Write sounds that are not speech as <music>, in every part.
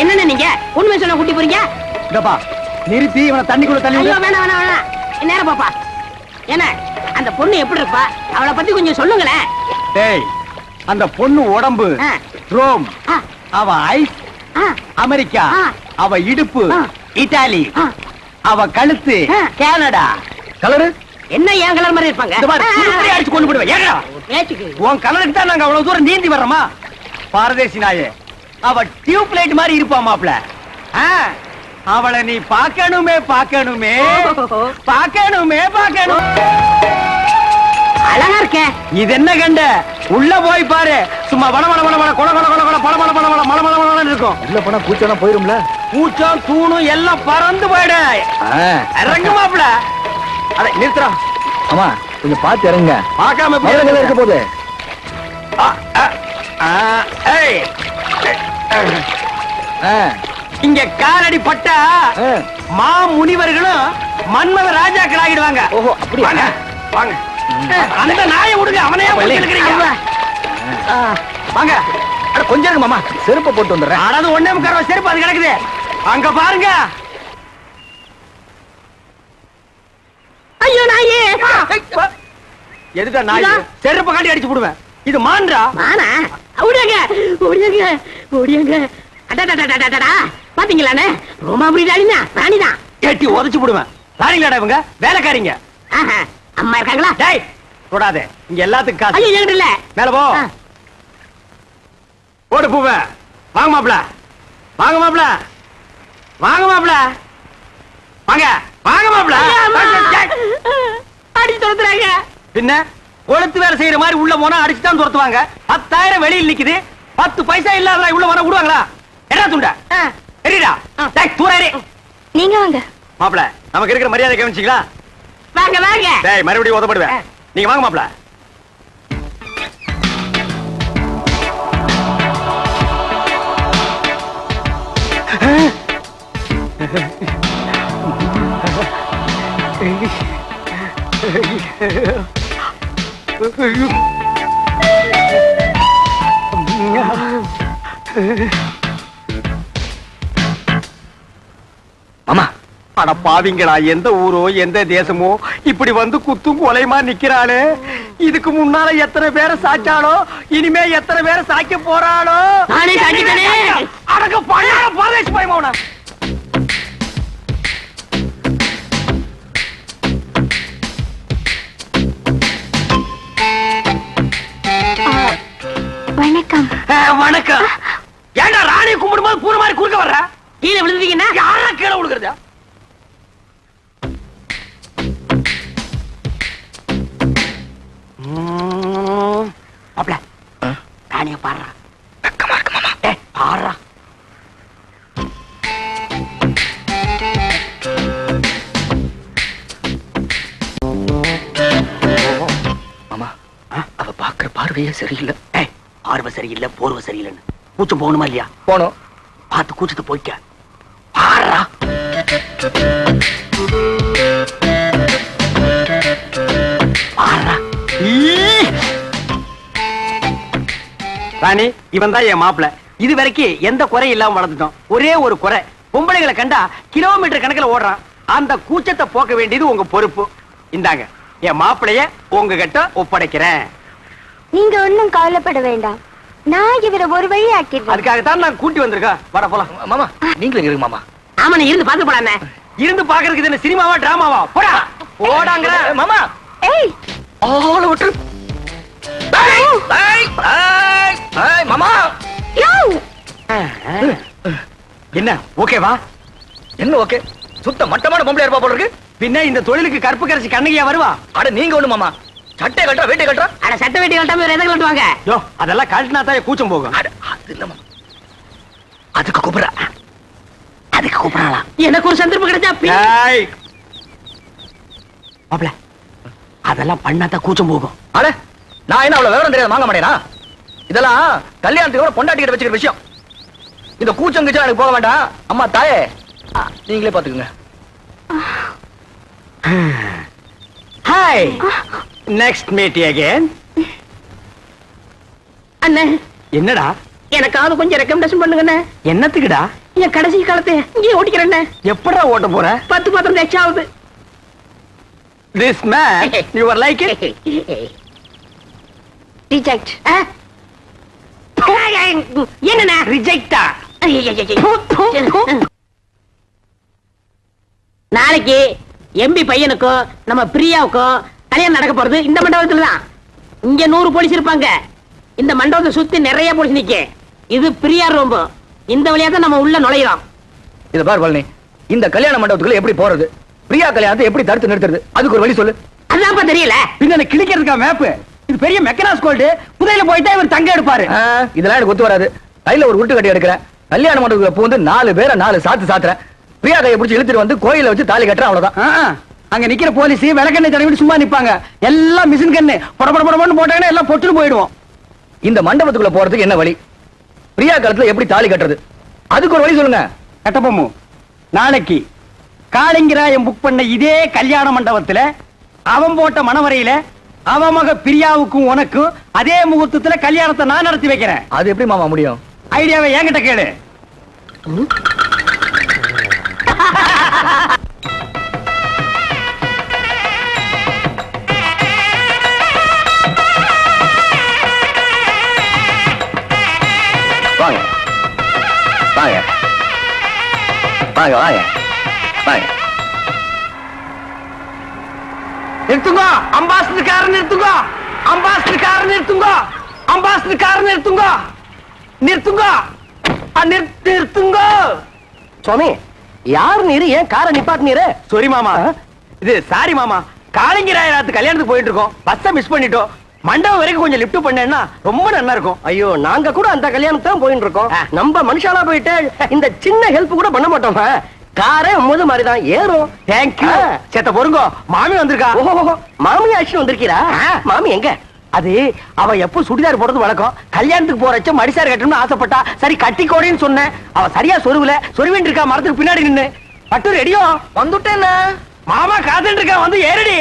என்னண்ணே நீங்க? உண்மை சொல்ல கூட்டி போறீங்க? இதப்பா நிறுத்தி இவனை தண்ணிக்குள்ள தள்ளி ஐயோ விடு. வேணாம் வேணாம் வேணாம். நேரம் பாப்பா. என்ன அந்த பொண்ணு எப்படி இருப்பா? அவளை பத்தி கொஞ்சம் சொல்லுங்களேன். டேய் அந்த பொண்ணு உடம்பு. ரோம் ஆ, அவ ஐஸ் ஆ, அமெரிக்கா. அவ இடுப்பு. இத்தாலி ஆ. அவ கழுத்து ஆ. கனடா. கலரு? என்ன ஏன் கலர் மாதிரி இருப்பாங்க? அடிச்சு கொண்டு போடுவேன் உன் கலருக்கு தான் நாங்க அவ்வளவு தூரம் நீந்தி வர்றோமா? பாரதேசி நாயே. அவ டியூப் லைட் மாதிரி இருப்பா மாப்ள அவளை நீ பார்க்கணுமே பார்க்கணுமே. பார்க்கணுமே பார்க்கணும். அழகா இருக்கே. இது என்ன கண்ட? உள்ள போய் பாரு. சும்மா வள வள வள வள கொல கொல கொல கொல பல பல பல பல மல மல மலன்னு இருக்கும். உள்ள போனா பூச்செல்லாம் போயிரும்ல? பூச்சம் தூணும் எல்லாம் பறந்து போயிடு இறங்கு மாப்ள அட நிறுத்துறா ஆமா கொஞ்சம் பார்த்து இறங்க பார்க்காம இறங்குற? இருக்க போகுது. ஏய். ஆ, இங்க காலடி பட்டா. மா முனிவர்களும் மன்மத ராஜாக்கள் ஆகிடுவாங்க ஓஹோ, அப்படியா? வாங்க வாங்க. அந்த நாயை விடுங்க. பிடிச்சிருக்கிறீங்க. ஆ, வாங்க. அட கொஞ்சம் மாமா. செருப்பை போட்டு வந்துடுறேன். அதாவது ஒண்ணே முக்கால் ரூபா செருப்பு அது கிடக்குது. அங்க பாருங்க. ஐயோ நாயே. எதுடா நாய்? செருப்பு காட்டி அடிச்சு போடுவேன். இது மான்றா? மானா? ஓடியாங்க ஓடியாங்க ஓடியாங்க. அடடடடடடடா. பாத்தீங்களாண்ணே? ரோமாபுரி ராணினா ராணிதான். ஏட்டி உதைச்சு போடுவேன் சாரிங்களாடா இவங்க? வேலைக்காரிங்க. அம்மா இருக்காங்களா? டேய் தொடாதே. இங்க எல்லாத்துக்கும் காசு. ஐயோ என்கிட்ட இல்ல. மேல போ. ஓடு பூவ. வாங்க மாப்ள வாங்க மாப்ள வாங்க மாப்ள வாங்க. வாங்க மாப்ள. அடிச்சு துரத்துறாங்க. பின்ன? கொளுத்து வேலை செய்யற மாதிரி உள்ள போனா அடிச்சு தான் துரத்துவாங்க. பத்தாயிரம் வெளியில் நிக்குது. பத்து பைசா இல்லாத உள்ள வர விடுவாங்களா? என்ன துண்ட. சரிடா டேய் தூரே நீங்க வாங்க. மாப்ள நமக்கு இருக்கிற மரியாதை கவனிச்சிங்களா? வாங்க வாங்க. டேய் மறுபடியும் உதப்படுவேன். நீங்க வாங்க மாப்ள மாமா அட பாவிங்களா எந்த ஊரோ எந்த தேசமோ இப்படி வந்து குத்தும் கொலைமா நிக்கிறாளே இதுக்கு முன்னால எத்தனை பேரை சாச்சாளோ இனிமே எத்தனை பேரை சாய்க்க போறாளோ. அடக்க பண்ணால பாரதேசி பயமாவன ஏன்டா ராணி கும்பிடும்போது பூர மாதிரி குறுக்க வர்ற? கீழே விழுந்தீங்கன்னா யாரா கீழே விழுகிறதா? அப்பல ராணிய பாடுறா. வெக்கமா இருக்கு மாமா. ஏ பாடுறா. மாமா அவ பாக்குற பார்வையே சரியில்லை. ஏய் ஆர்வ சரியில்லை போர்வ சரியில்லைன்னு. கூச்சம் போகணுமா இல்லையா? போனோம் பார்த்து கூச்சத்தை போய்க்க பாடுறா பாடுறா! ராணி இவன் தான் என் மாப்பிள. இது வரைக்கும் எந்த குறையும் இல்லாம வளர்ந்துட்டோம். ஒரே ஒரு குறை. பொம்பளைகளை கண்டா கிலோமீட்டர் கணக்குல ஓடுறான். அந்த கூச்சத்தை போக்க வேண்டியது உங்க பொறுப்பு. இந்தாங்க என் மாப்பிளைய உங்ககிட்ட ஒப்படைக்கிறேன். நீங்க ஒண்ணும் கவலைப்பட வேண்டாம். நான் இவரை ஒரு வழி ஆக்கிடுறேன் அதுக்காகத்தான் நான் கூட்டி வந்திருக்கேன். வர போலாம். மாமா நீங்களும் இருங்க மாமா. ஆமா நீ இருந்து பாத்து போடானே இருந்து பாக்குறதுக்கு இது என்ன சினிமாவா டிராமாவா? போடா. போடாங்கிற மாமா. ஏய். ஆள விட்டு. ஏய், ஏய், ஏய், ஏய், மாமா. யோ. என்ன ஓகேவா என்ன ஓகே சுத்த மட்டமான பொம்பளை இருப்பா போல இருக்கு. பின்ன இந்த தொழிலுக்கு கற்பு கரைச்சி கண்ணகியா வருவா? அட நீங்க ஒண்ணு மாமா. சட்டை கட்டுறா வேட்டை கட்டுறா? அட சட்ட வேட்டி கட்டாம வேற எதை கட்டுவாங்க? யோ அதெல்லாம் கழட்டினா தான் கூச்சம் போகும். அது அதுக்கு கூப்பிடுறா. அதுக்கு கூப்பிடலாம் எனக்கு ஒரு சந்தர்ப்பம் கிடைச்சா மாப்ள அதெல்லாம் பண்ணாதான் கூச்சம் போகும். அட நான் என்ன அவ்வளவு விவரம் தெரியாது வாங்க மாட்டேனா? இதெல்லாம் கல்யாணத்துக்கு கூட பொண்டாட்டிக்கிட்ட வச்சுக்கிற விஷயம். இந்த கூச்சம் கிச்சம் எனக்கு போக வேண்டாம். அம்மா தாயே நீங்களே பாத்துக்கோங்க ஹாய்! நெக்ஸ்ட் மீட் அகைன் அண்ணே. என்னடா? எனக்காவது கொஞ்சம் ரெக்கமெண்டேஷன் பண்ணுங்கண்ணே என்னத்துக்குடா? என் கடைசி காலத்தை இங்கே ஓட்டிக்கிறேன் எப்படா ஓட்ட போற? பத்து பத்திரம் தேய்ச்சாவது this man your like it reject என்னண்ணா ரிஜெக்டா நாளைக்கு எம்பி பையனுக்கும் நம்ம பிரியாவுக்கும் கல்யாணம் நடக்க போறது இந்த மண்டபத்துல தான் இங்க நூறு போலீஸ் இருப்பாங்க. இந்த மண்டபத்தை சுத்தி நிறைய போலீஸ் நிக்க. இது பிரியா ரூம் இந்த வழியா தான் நம்ம உள்ள நுழையிறோம் இத பார் பழனி இந்த கல்யாண மண்டபத்துக்குள்ள எப்படி போறது? பிரியா கல்யாணத்தை எப்படி தடுத்து நிறுத்துறது? அதுக்கு ஒரு வழி சொல்லு. அதான்ப்பா தெரியல. பின்ன கிழிக்கிறதுக்கா மேப்பு இது பெரிய மெக்கனாஸ் கோல்டு. புதையில போயிட்டா இவர் தங்க எடுப்பாரு. இதெல்லாம் எனக்கு ஒத்து வராது. கையில ஒரு உருட்டு கட்டி எடுக்கிறேன். கல்யாண மண்டபத்துக்குள்ள பூந்து நாலு பேரை நாலு சாத்து சாத்துறேன். பிரியா கையை பிடிச்சி இழுத்துட்டு வந்து கோயில வச்சு தாலி கட்டுறேன் அவ்வளவுதான். அங்க நிக்கிற போலீஸ் விளக்கெண்ணெய் தடவிட்டு சும்மா நிப்பாங்க. எல்லாம் மிஷின் கண்ணு. பட பட படன்னு போட்டாங்கன்னா எல்லாம் பொட்டுன்னு போயிடுவோம். இந்த மண்டபத்துக்குள்ள போறதுக்கு என்ன வழி? பிரியா காலத்துல எப்படி தாலி கட்டுறது? அதுக்கு ஒரு வழி சொல்லுங்க. கட்டபொம்மு நாளைக்கு காளிங்கராயம் புக் பண்ண இதே கல்யாண மண்டபத்துல அவன் போட்ட மணவரையில அவன் மக பிரியாவுக்கும் உனக்கும் அதே முகூர்த்தத்துல கல்யாணத்தை நான் நடத்தி வைக்கிறேன். அது எப்படி மாமா முடியும்? ஐடியாவை என்கிட்ட கேளு. வாங்க வாங்க வாங்க நிறுத்துங்க. அம்பாசிடர் கார் நிறுத்துங்க. அம்பாசிடர் கார் நிறுத்துங்க. அம்பாசிடர் கார் நிறுத்துங்க. நிறுத்துங்க நிறுத்துங்க. சுவாமி யார் நீரு? ஏன் காரை நிப்பாட்டினீரு சாரி மாமா. இது சாரி மாமா. காளிங்கராயராத்து கல்யாணத்துக்கு போயிட்டு இருக்கோம் பஸ்ஸை மிஸ் பண்ணிட்டோம். மண்டபம் வரைக்கும் கொஞ்சம் லிஃப்ட் பண்ணேன்னா ரொம்ப நல்லா இருக்கும். ஐயோ நாங்க கூட அந்த கல்யாணம் தான் போயிட்டு இருக்கோம். நம்ம மனுஷாலா போயிட்டு இந்த சின்ன ஹெல்ப் கூட பண்ண மாட்டோம் காரே முது மாதிரி தான் ஏறும் தேங்க்யூ. சேத்த பொறுங்கோ. மாமி வந்திருக்கா? ஓஹோ மாமி ஆக்ஷன் வந்திருக்கீரா. மாமி எங்க? அது அவ எப்போ சுடிதார் போடுறது வழக்கம். கல்யாணத்துக்கு போறச்ச மடிசார் கட்டணும்னு ஆசைப்பட்டா சரி கட்டிக்கோடின்னு சொன்னேன். அவ சரியா சொருவுல சொருவின் இருக்கா மரத்துக்கு பின்னாடி நின்னு. பட்டு ரெடியோ? வந்துட்டேன்னா மாமா காத்துட்டு இருக்கா வந்து ஏறடி.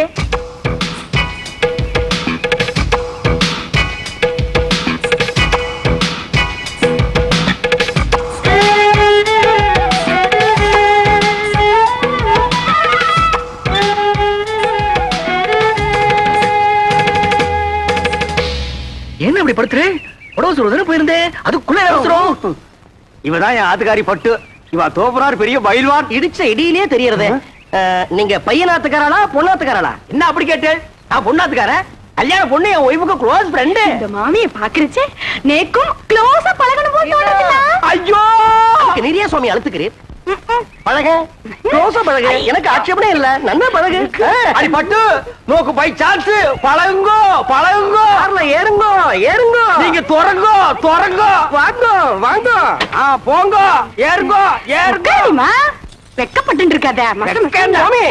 இவதான் என் ஆத்துக்காரி பட்டு. இவ தோப்பனார் பெரிய பயில்வான். இடிச்ச இடியிலே தெரியறது. நீங்க பையனாத்துக்காரளா பொண்ணாத்துக்காரளா என்ன அப்படி கேட்டேன் நான் பொண்ணாத்துக்காரன் கல்யாண பொண்ணு என் ஒய்ஃபுக்கு க்ளோஸ் ஃப்ரெண்டு இந்த மாமியை பாக்குறச்சே நேக்கும் க்ளோஸா பழகணும் போல் ஐயோ! நிறைய சுவாமி அழுத்துக்கிறேன் பழக. க்ளோஸா பழக. எனக்கு ஆட்சேபனே இல்ல. நன்னா பழகு. அடி பட்டு. நோக்கு பை சான்ஸ் பழகுங்கோ பழகுங்கோ. கார்ல ஏறுங்கோ ஏறுங்கோ. நீங்க துறங்கோ துறங்கோ வாங்கோ வாங்கோ. ஆ போங்கோ. ஏறுங்கோ ஏறுங்கோ. உட்காருமா வெக்கப்பட்டு இருக்காத வெக்கண்டா. சுவாமி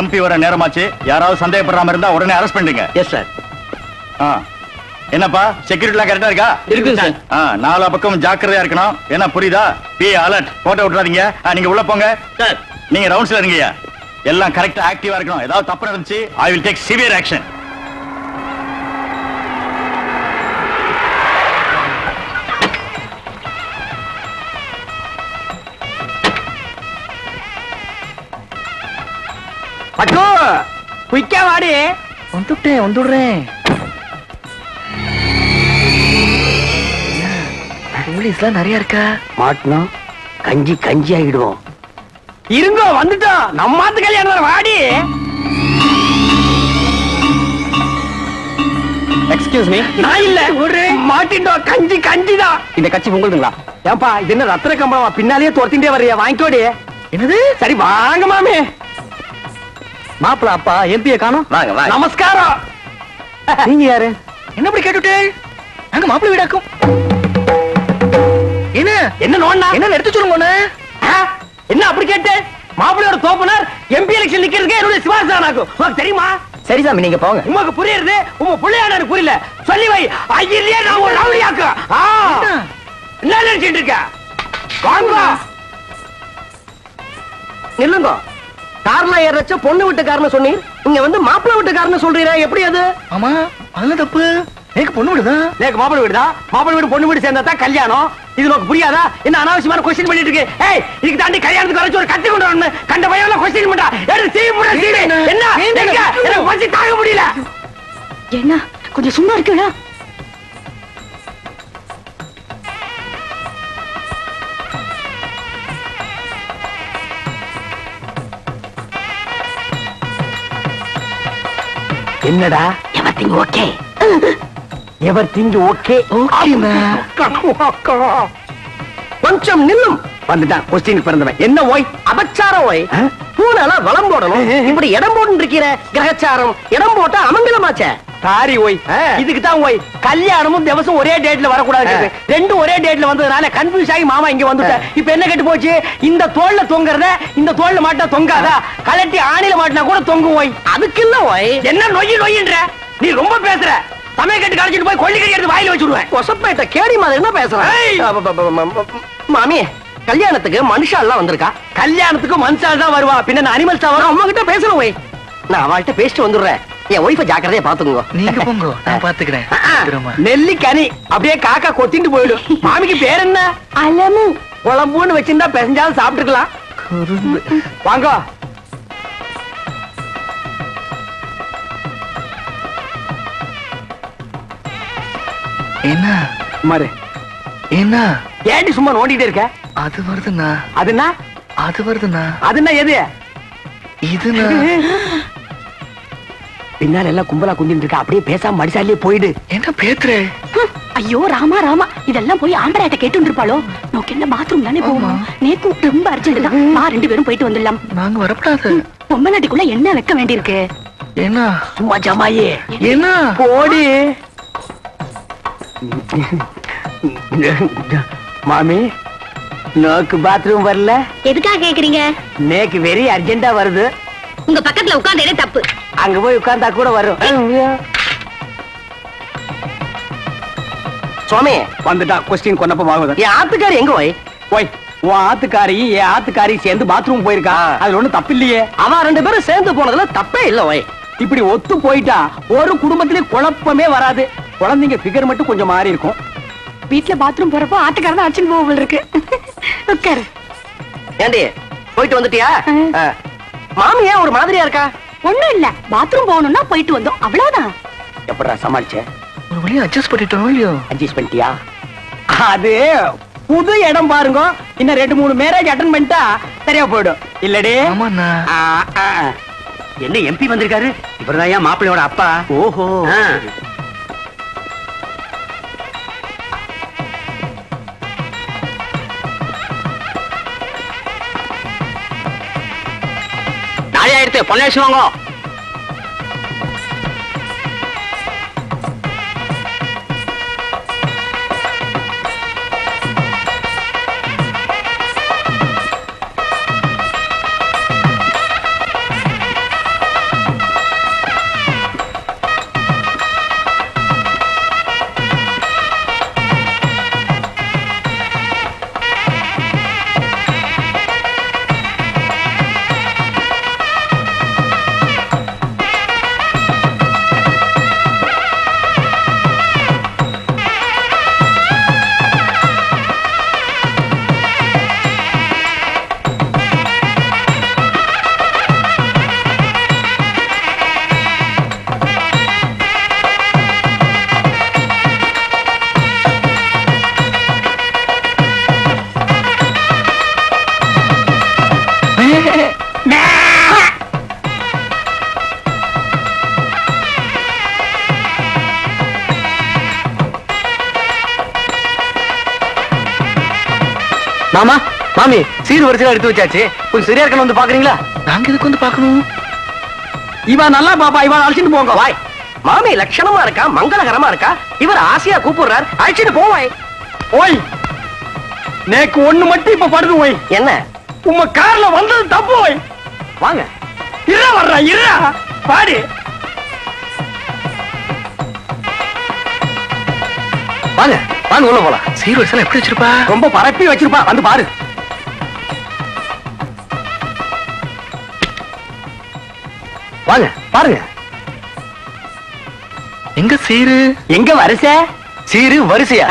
எம்பி வர நேரமாச்சு. யாராவது சந்தேகப்படுறாம இருந்தா உடனே அரெஸ்ட் பண்ணுங்க எஸ் சார் ஆ. என்னப்பா? செக்யூரிட்டிலாம் கரெக்டா இருக்கா? இருக்குங்க சார். ஆ, நாலா பக்கம் ஜாக்கிரதையா இருக்கணும். என்ன புரியுதா? பி அலர்ட் போட்டோ விட்டுறாதீங்க. ஆ, நீங்க உள்ள போங்க. சார் நீங்க ரவுண்ட்ஸ்ல இருங்கய்யா. எல்லாம் கரெக்டா ஆக்டிவா இருக்கணும். ஏதாவது தப்பு நடந்துச்சு I will take severe action பட்டு குயிக்கா வாடி. வந்துட்டேன் வந்துடுறேன். போலீஸ்லாம் நிறைய இருக்கா? மாட்டினோம். கஞ்சி கஞ்சி ஆகிடுவோம். இருங்கோ வந்துட்டோம். நம்ம மாத்து கல்யாணம் வாடி. எக்ஸ்கியூஸ் மீ நான் இல்ல. ஒரு மாட்டிட்டோம். கஞ்சி கஞ்சி தான் இந்த கட்சி உங்களுதுங்களா? ஏன்பா இது என்ன ரத்தன கம்பளமா? பின்னாலேயே துரத்திட்டே வர்றியா. வாங்கிக்கோடி. என்னது? சரி வாங்க மாமி. மாப்பிள அப்பா எம்பிய காணோம். வாங்க வாங்க. நமஸ்காரம். நீங்க யாரு? என்ன இப்படி கேட்டுட்டே? நாங்க மாப்பிள வீடாக்கும். என்ன என்ன நோண்டா என்ன எடுத்து சொல்லுங்க? என்ன அப்படி கேட்டு? மாப்பிள்ளையோட தோப்பனர் எம்பி எலெக்ஷன் நிக்கிறதுக்கு என்னுடைய சிவாஜி ஆகும் உனக்கு தெரியுமா? சரி சாமி நீங்க போங்க. உமக்கு புரியுறது? உங்க பிள்ளையான புரியல. சொல்லி வை. ஐயிலேயே நான் ஒரு ரவுடியாக்கு ஆ. என்ன? நினைச்சிட்டு இருக்க? வாங்க. நில்லுங்க. கார்ல ஏறச்ச பொண்ணு வீட்டுக்காரன்னு சொன்னீர். இங்க வந்து மாப்பிள்ளை வீட்டுக்காரன்னு சொல்றீரா எப்படி அது? ஆமா அதுல தப்பு. எனக்கு பொண்ணு விடுதான் நேக்கு மாப்பிள்ளை வீடு தான் மாப்பிள்ளை வீடு பொண்ணு வீடு சேர்ந்தா தான் கல்யாணம். இது உனக்கு புரியாதா? என்ன அனாவசியமான கொஸ்டின் பண்ணிட்டு இருக்கு? ஏய் இதுக்கு தாண்டி கல்யாணத்துக்கு வரைச்சு ஒரு கத்தி கொண்டு வரணும் கண்ட பையன் கொஸ்டின் பண்றா. எடுத்து தீ போடுற சீடு என்ன? எனக்கு பசி தாங்க முடியல? என்ன? கொஞ்சம் சும்மா இருக்குடா என்னடா? எவர்த்திங் ஓகே ஓகே ஓகேண்ணா. கொஞ்சம் நில்லும். வந்துட்டான் கொஸ்டின் பிறந்தவன். என்ன ஓய்? அபச்சாரம் ஓய். ஆ? பூனால வளம் போடணும். இப்படி இடம் போட்டு இருக்கிற கிரகச்சாரம் இடம் போட்டா அமங்கலமாச்சே. சாரி ஓய். இதுக்கு தான் ஓய். கல்யாணமும் திவசம் ஒரே டேட்ல வரக்கூடாது. ரெண்டும் ஒரே டேட்ல வந்ததுனால கன்ஃபியூஸ் ஆகி மாமா இங்க வந்துட்டேன் இப்ப என்ன கெட்டு போச்சு? இந்த தோல்ல தொங்குறத இந்த தோல்ல மாட்டா தொங்காதா? கலட்டி ஆணில மாட்டினா கூட தொங்கும் ஓய். அதுக்கு இல்ல ஓய். என்ன நொய்யி நொய்யின்ற நீ ரொம்ப பேசுற. சமய கட்டு கழிச்சிட்டு போய் கொள்ளிக்கறி எடுத்து வாயில வச்சுடுவேன். கொசப்பேட்ட கேடி மாதிரி என்ன பேசுறேன் மாமி கல்யாணத்துக்கு மனுஷா எல்லாம் வந்திருக்கா? கல்யாணத்துக்கு மனுஷால் தான் வருவா. பின்ன அனிமல்ஸ் நான் வரும் அம்மா கிட்ட பேசுறேன் ஓய். நான் அவள்கிட்ட பேசிட்டு வந்துடுறேன். என் ஒய்ஃபை ஜாக்கிரதையா பாத்துக்கோங்க. நீங்க போங்க நான் பாத்துக்கிறேன். பத்திரமா. நெல்லி கனி அப்படியே காக்கா கொத்திட்டு போயிடும். மாமிக்கு பேர் என்ன? அலமு. குழம்புன்னு வச்சிருந்தா பெசஞ்சாலும் சாப்பிட்டுக்கலாம். வாங்க. என்ன? மாரு என்ன? ஏண்டி சும்மா நோண்டிட்டே இருக்க? அது வருதுண்ணா. அதுனா அது வருதுண்ணா. அதுனா எது? இதுண்ணா. பின்னால எல்லாம் கும்பலா குந்திட்டு இருக்க? அப்படியே பேசாம மடிசாலே போயிடு. என்ன பேத்துறே? ஐயோ ராமா ராமா. இதெல்லாம் போய் ஆம்பளையாட்ட கேட்டு இருப்பாளோ நோக்கு என்ன பாத்ரூம் தானே போகணும்? நேக்கு ரொம்ப அர்ஜென்ட் தான். வா ரெண்டு பேரும் போயிட்டு வந்துடலாம். நாங்க வரப்படாது. பொம்மநாட்டிக்குள்ள என்ன வைக்க வேண்டியிருக்கு? என்ன? சும்மா ஜமாயே. என்ன? போடி. மாமி நோக்கு பாத்ரூம் வரல. எதுக்காக கேக்குறீங்க? நேக்கு வெரி அர்ஜென்டா வருது. உங்க பக்கத்துல உட்கார்ந்தே தப்பு. அங்க போய் உட்கார்ந்தா கூட வரும். சுவாமி வந்துட்டான் கொஸ்டின் கொன்னப்ப ஆகுது என் ஆத்துக்காரி எங்க ஓய் ஓய் உன் ஆத்துக்காரியும் என் ஆத்துக்காரியும் சேர்ந்து பாத்ரூம் போயிருக்கா? அதுல ஒண்ணும் தப்பு இல்லையே. அவ ரெண்டு பேரும் சேர்ந்து போனதுல தப்பே இல்ல ஓய். இப்படி ஒத்து போயிட்டா ஒரு குடும்பத்திலே குழப்பமே வராது. குழந்தைங்க ஃபிகர் மட்டும் கொஞ்சம் மாறி இருக்கும். வீட்ல பாத்ரூம் போறப்போ ஆட்டுக்காரதான் அடிச்சுன்னு போக இருக்கு. உட்காரு. ஏண்டி போயிட்டு வந்துட்டியா? ஆ. மாமி ஏன் ஒரு மாதிரியா இருக்கா? ஒண்ணும் இல்ல. பாத்ரூம் போகணும்னா போயிட்டு வந்தோம். அவ்வளவுதான். எப்படா சமாளிச்ச? ஒரு வழியா அட்ஜஸ்ட் பண்ணிட்டோம் இல்லையோ? அட்ஜஸ்ட் பண்ணிட்டியா? அது புது இடம் பாருங்க. இன்னும் ரெண்டு மூணு மேரேஜ் அட்டன் பண்ணிட்டா சரியா போயிடும். இல்லடே. ஆமாண்ணா. ஆ, ஆ. என்ன எம்பி வந்திருக்காரு? இவர்தான் ஏன் மாப்பிள்ளையோட அப்பா. ஓஹோ. ஆ. வாங்க மாமா மாமி சீர் வரிசையா எடுத்து வச்சாச்சு. கொஞ்சம் சரியா இருக்கணும் வந்து பாக்குறீங்களா நாங்க இதுக்கு வந்து பார்க்கணும்? இவன் நல்லா பாப்பா இவன் அழைச்சிட்டு போங்க. வாய். மாமி லட்சணமா இருக்கா? மங்களகரமா இருக்கா? இவர் ஆசையா கூப்பிடுறார். அழைச்சிட்டு போவாய் ஓய் நேக்கு ஒண்ணு மட்டும் இப்ப படுது ஓய். என்ன? உம்ம கார்ல வந்தது தப்பு ஓய். வாங்க. இரா வர்றா இரா. பாடு. வாங்க. வாங்க உள்ள போலாம். சீர் வரிசையில எப்படி வச்சிருப்பா? ரொம்ப பரப்பி வச்சிருப்பா. வந்து பாரு. வாங்க பாருங்க. எங்க சீரு? எங்க வரிசை? சீரு வரிசையா.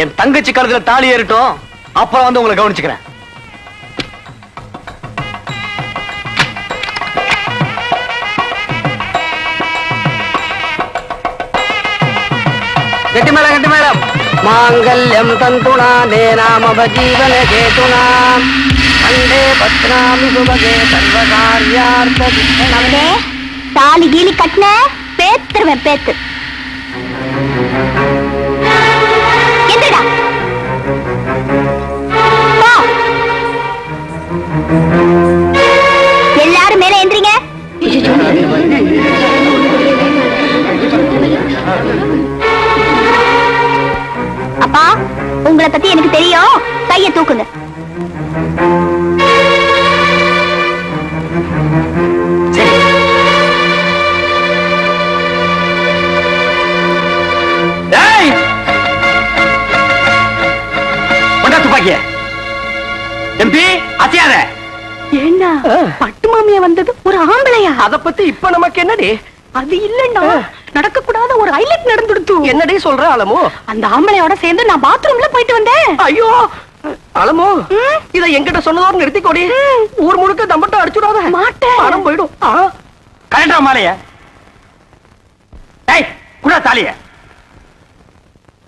என் தங்கச்சி கழுத்துல தாலி ஏறட்டும். அப்புறம் வந்து உங்களை கவனிச்சுக்கிறேன். கட்டி மேடம் கட்டி மேடம் மாங்கல்யம் தந்துனா நேனாம ஜீவன கேதுனா அண்டே பத்ராமி சுபகே சர்வகாரியார்த்த அவனே தாலி கீலி கட்டின பேத்துருவேன் பேத்து. அத பத்தி இப்ப நமக்கு என்னடி? அது இல்லன்னா நடக்க கூடாத ஒரு ஹைலைட் நடந்துடுத்து. என்னடி சொல்ற அலமோ? அந்த ஆம்பளையோட சேர்ந்து நான் பாத்ரூம்ல போயிட்டு வந்தேன். ஐயோ! அலமோ இத என்கிட்ட சொன்னதோட நிறுத்திக்கோடி. ஊர் முழுக்க தம்பட்டம் அடிச்சுடாத. மாட்டேன். பணம் போயிடும். கரெக்டா மாலைய. டேய் குடா தாலிய.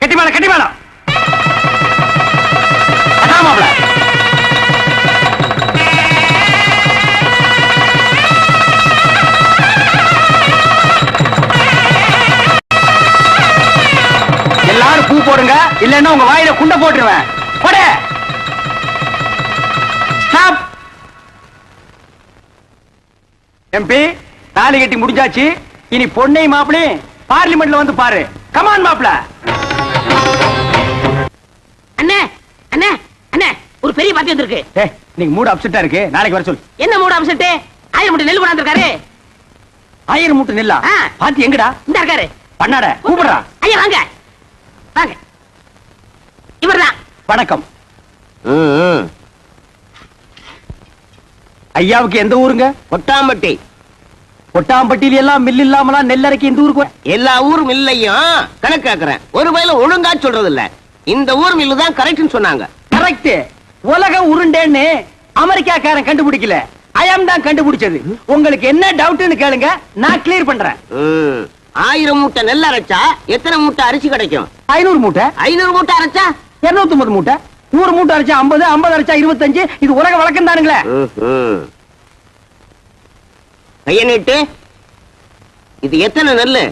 கட்டி மேல கட்டி மேல. அதான் பூ போடுங்க இல்லன்னா உங்க வாயில குண்ட போட்டுருவேன். போடு. ஸ்டாப். எம்பி தாலி கட்டி முடிஞ்சாச்சு. இனி பொண்ணை மாப்பிளே பார்லிமெண்ட்ல வந்து பாரு. கமான் மாப்பிள. அண்ணே அண்ணே அண்ணே ஒரு பெரிய பாத்தி வந்திருக்கு. ஏய் நீங்க மூடு அப்செட்டா இருக்கு. நாளைக்கு வர சொல்லு. என்ன மூட அம்சட்டு ஆயிரம் மூட்டை நெல் கொண்டாந்துருக்காரு ஆயிரம் மூட்டை நெல்லா? ஆ. பாத்தி எங்கடா? இந்த இருக்காரு. பண்ணாட கூப்பிடுறா. ஐயா வாங்க. வாங்க. இவர்தான். வணக்கம். ஐயாவுக்கு எந்த ஊருங்க? கொட்டாம்பட்டி கொட்டாம்பட்டியில எல்லாம் மில் இல்லாமலாம் நெல்லரைக்கு இந்த ஊருக்கு எல்லா ஊரும் இல்லையும் கணக்கு கேக்குறேன். ஒரு வயல ஒழுங்கா சொல்றது இல்ல இந்த ஊர் மில்லு தான் கரெக்ட்னு சொன்னாங்க. கரெக்ட் உலக உருண்டேன்னு அமெரிக்காக்காரன் கண்டுபிடிக்கல. அயம் தான் கண்டுபிடிச்சது. உங்களுக்கு என்ன டவுட்னு கேளுங்க. நான் கிளியர் பண்றேன். ஆயிரம் மூட்டை நெல் அரைச்சா எத்தனை மூட்டை அரிசி கிடைக்கும்? ஐநூறு மூட்டை. ஐநூறு மூட்டை அரைச்சா? இருநூத்தி ஒன்பது மூட்டை. நூறு மூட்டை அரைச்சா ஐம்பது ஐம்பது அரைச்சா இருபத்தஞ்சு. இது உலக வழக்கம் தானுங்களே. நீட்டு. இது எத்தனை நெல்லு?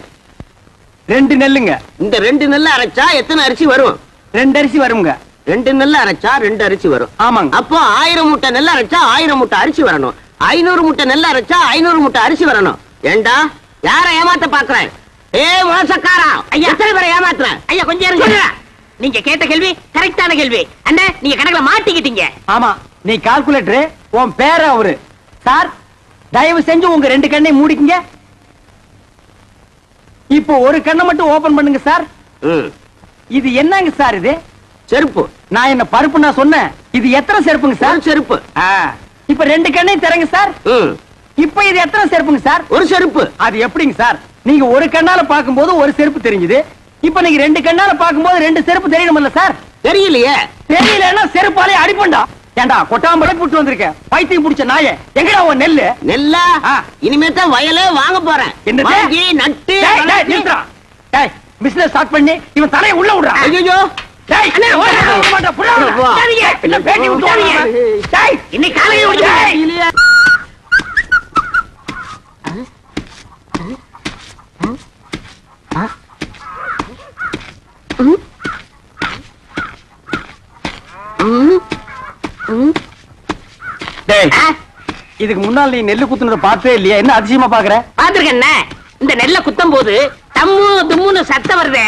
ரெண்டு நெல்லுங்க. இந்த ரெண்டு நெல்லு அரைச்சா எத்தனை அரிசி வரும்? ரெண்டு அரிசி வருங்க. ரெண்டு நெல்லு அரைச்சா ரெண்டு அரிசி வரும். ஆமாங்க. அப்போ ஆயிரம் மூட்டை நெல் அரைச்சா ஆயிரம் மூட்டை அரிசி வரணும். ஐநூறு மூட்டை நெல் அரைச்சா ஐநூறு மூட்டை அரிசி வரணும். ஏண்டா? யார ஏமாத்த பாக்குறேன் ஏ மோசக்காரா? ஐயா. எத்தனை பேரை ஏமாத்துறேன் ஐயா கொஞ்சம் இருங்க. நீங்க கேட்ட கேள்வி கரெக்டான கேள்வி. அண்ணே நீங்க கணக்குல மாட்டிக்கிட்டீங்க. ஆமா நீ கால்குலேட்டர் உன் பேர அவரு. சார் தயவு செஞ்சு உங்க ரெண்டு கண்ணை மூடிக்கங்க. இப்போ ஒரு கண்ணை மட்டும் ஓபன் பண்ணுங்க சார். ம். இது என்னங்க சார் இது? செருப்பு. நான் என்ன பருப்பு நான் சொன்னேன். இது எத்தனை செருப்புங்க சார்? செருப்பு. ஆ, இப்ப ரெண்டு கண்ணையும் திறங்க சார். ம். இப்ப இது எத்தனை செருப்புங்க சார்? ஒரு செருப்பு. அது எப்படிங்க சார்? நீங்க ஒரு கண்ணால பாக்கும்போது ஒரு செருப்பு தெரிஞ்சுது. இப்ப நீங்க ரெண்டு கண்ணால பாக்கும்போது ரெண்டு செருப்பு தெரியணும்ல சார் தெரியலையே. தெரியலன்னா செருப்பாலே அடிப்பண்டா. ஏண்டா கொட்டாம்பளை புட்டு வந்திருக்க. பைத்தியம் புடிச்ச நாயே. எங்கடா உன் நெல்லு? நெல்லா. இனிமே தான் வயலே வாங்க போறேன்? வாங்கி நட்டு டேய், business start பண்ணி இவன் தலையை உள்ள விடுறான் டேய், ஓட இல்ல பேட்டி விட்டுருவாங்க. டேய், இன்னைக்கு காலையில ஓடி டேய். டேய், இதுக்கு முன்னால் நீ நெல்லு குத்துனதை பார்த்தே இல்லையா? என்ன அதிசயமா பாக்குற பாத்துருக்கேன் இந்த நெல்ல குத்தும் போது தம்மு தும்முன்னு சத்தம் வருதே.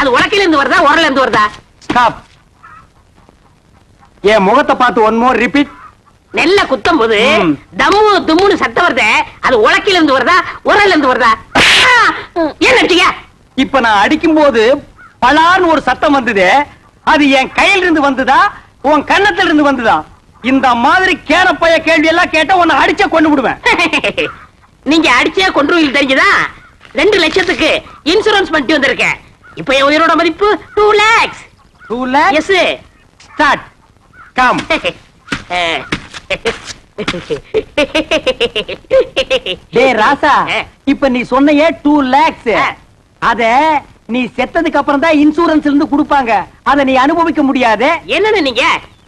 அது உலக்கையில இருந்து வருதா உரல இருந்து வருதா? ஸ்டாப் என் முகத்தை பார்த்து ஒன் மோர் ரிப்பீட் நெல்ல குத்தும் போது. தம்மு தும்முன்னு சத்தம் வருதே. அது உலக்கையில இருந்து வருதா? உரல்ல இருந்து வருதா நட்டியா இப்ப நான் அடிக்கும் போது பலார்னு ஒரு சத்தம் வந்தது அது என் கையில இருந்து வந்ததா உன் கன்னத்துல இருந்து வந்ததா? இந்த மாதிரி கேனப்பைய கேள்வி எல்லாம் கேட்டா உன்னை அடிச்ச கொண்டு விடுவேன். <laughs> நீங்க அடிச்சே கொன்றுவீங்க தெரிஞ்சுதா? ரெண்டு லட்சத்துக்கு இன்சூரன்ஸ் பண்ணிட்டு வந்திருக்கேன். இப்ப என் உயிரோட மதிப்பு two lakhs two lakhs start come டேய் ராசா. இப்ப நீ சொன்னையே டூ லேக்ஸ். அத நீ செத்ததுக்கு அப்புறம் தான் இன்சூரன்ஸ்ல இருந்து கொடுப்பாங்க. அத நீ அனுபவிக்க முடியாது. என்னன்னு நீங்க?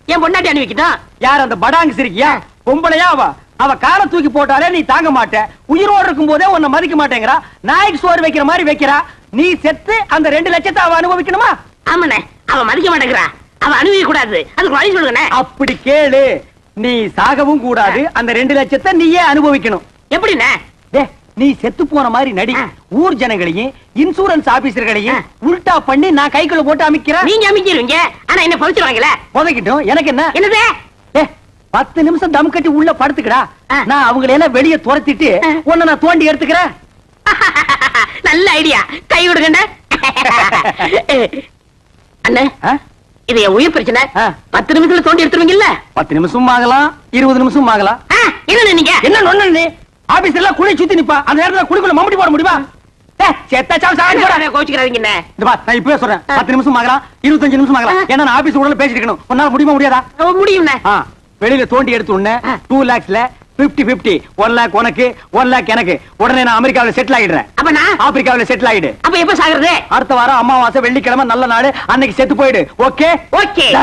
என் பொண்டாட்டி அனுப்பிக்கணும் யார் அந்த படாங்கு சிரிக்கியா? பொம்பளையா அவ? அவ காலை தூக்கி போட்டாலே நீ தாங்க மாட்ட. உயிரோடு இருக்கும் போதே உன்னை மதிக்க மாட்டேங்கிறா. நாய்க்கு சோறு வைக்கிற மாதிரி வைக்கிறா. நீ செத்து அந்த ரெண்டு லட்சத்தை அவ அனுபவிக்கணுமா? ஆமாண்ணே. அவ மதிக்க மாட்டேங்கிறா. அவ அனுபவிக்க கூடாது. அதுக்கு வழி சொல்லுங்கண்ணே. அப்படி கேளு. நீ சாகவும் கூடாது. அந்த ரெண்டு லட்சத்தை நீயே அனுபவிக்கணும். எப்படிண்ணே? நீ செத்து போன மாதிரி நடி. ஊர் ஜனங்களையும் இன்சூரன்ஸ் ஆபீசர்களையும். உல்டா பண்ணி நான் கைக்குள்ள போட்டு அமைக்கிறேன். நீங்க அமைக்கிருவீங்க ஆனா என்ன பவிச்சிருவாங்களே புதைக்கிட்டும். எனக்கு என்ன? என்னது? பத்து நிமிஷம் தம் கட்டி உள்ள படுத்துக்கடா. நான் அவங்களை எல்லாம் வெளியே துரத்திட்டு. உன்னை நான் தோண்டி எடுத்துக்கிறேன். <laughs> நல்ல ஐடியா. கை விடுங்கண்ணே. <laughs> அண்ணே? இது என் உயிர் பிரச்சனை. பத்து நிமிஷத்துல தோண்டி எடுத்துருவீங்கல்ல? பத்து நிமிஷம் ஆகலாம் இருபது நிமிஷம் ஆகலாம். ஆ, என்னண்ணே நீங்க? என்ன நொண்ணு நீ ஆபீஸ்ல எல்லாம் குழி சுத்தி நிப்பா. அந்த நேரத்துல குழிக்குள்ள மம்படி போட முடியுமா? ஆபீஸ் வெளியில தோண்டி எடுத்த பிப்டி பிப்டி ஒன் லேக் உனக்கு ஒன் லேக் எனக்கு. உடனே நான் அமெரிக்காவில செட்டில் ஆயிடுறேன். அப்ப நான்? ஆப்பிரிக்காவில செட்டில் ஆயிடு. அப்ப எப்ப சாகுறது? அடுத்த வாரம் அமாவாசை வெள்ளிக்கிழமை நல்ல நாள் அன்னைக்கு செத்து போயிடு. Okay okay